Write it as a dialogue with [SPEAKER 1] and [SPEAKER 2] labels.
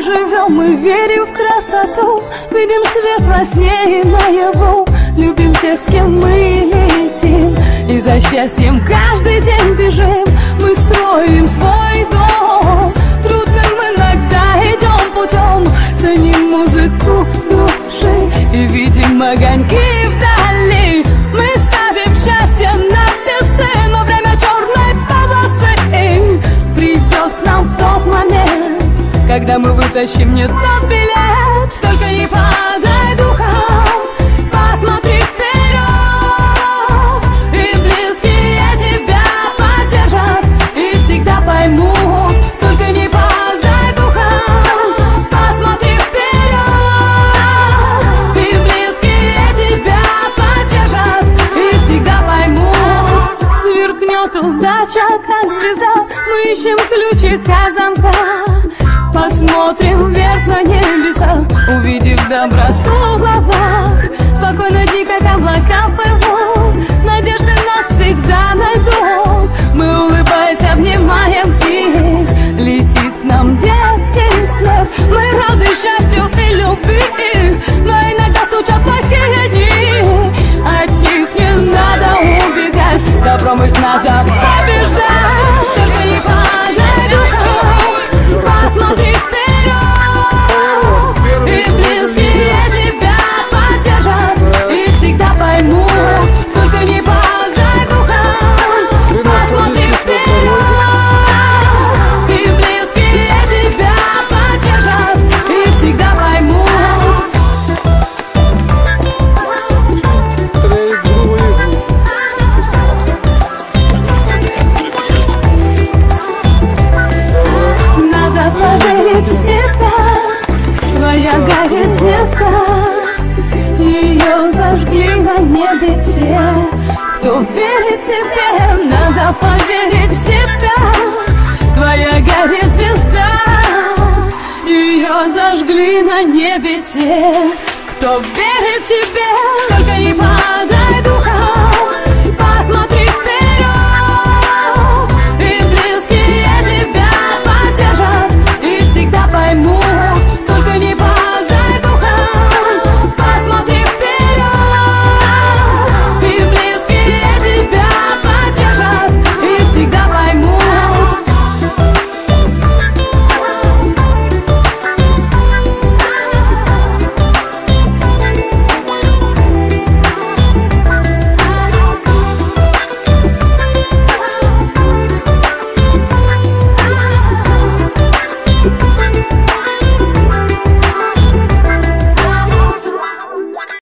[SPEAKER 1] Мы верим в красоту, видим свет во сне и наяву. Любим тех, с кем мы летим И за счастьем каждый день бежим. Мы строим свой дом Трудным иногда идем путем Ценим музыку души И видим огоньки Когда мы вытащим не тот билет. Только не падай духом Посмотри вперед. И близкие тебя поддержат И всегда поймут. Только не падай духом Посмотри вперед. И близкие тебя поддержат И всегда поймут. Сверкнет удача, как звезда. Мы ищем ключик от замка Посмотрим вверх на небеса Увидев доброту в глазах. Спокойно дни, как облака плывут Надежды нас всегда найдут. Мы, улыбаясь, обнимаем их. Летит к нам детский смех. Мы рады счастью и любви небе те Кто верит тебе Надо поверить в себя. Твоя горит звезда Ее зажгли на небе те Кто верит тебе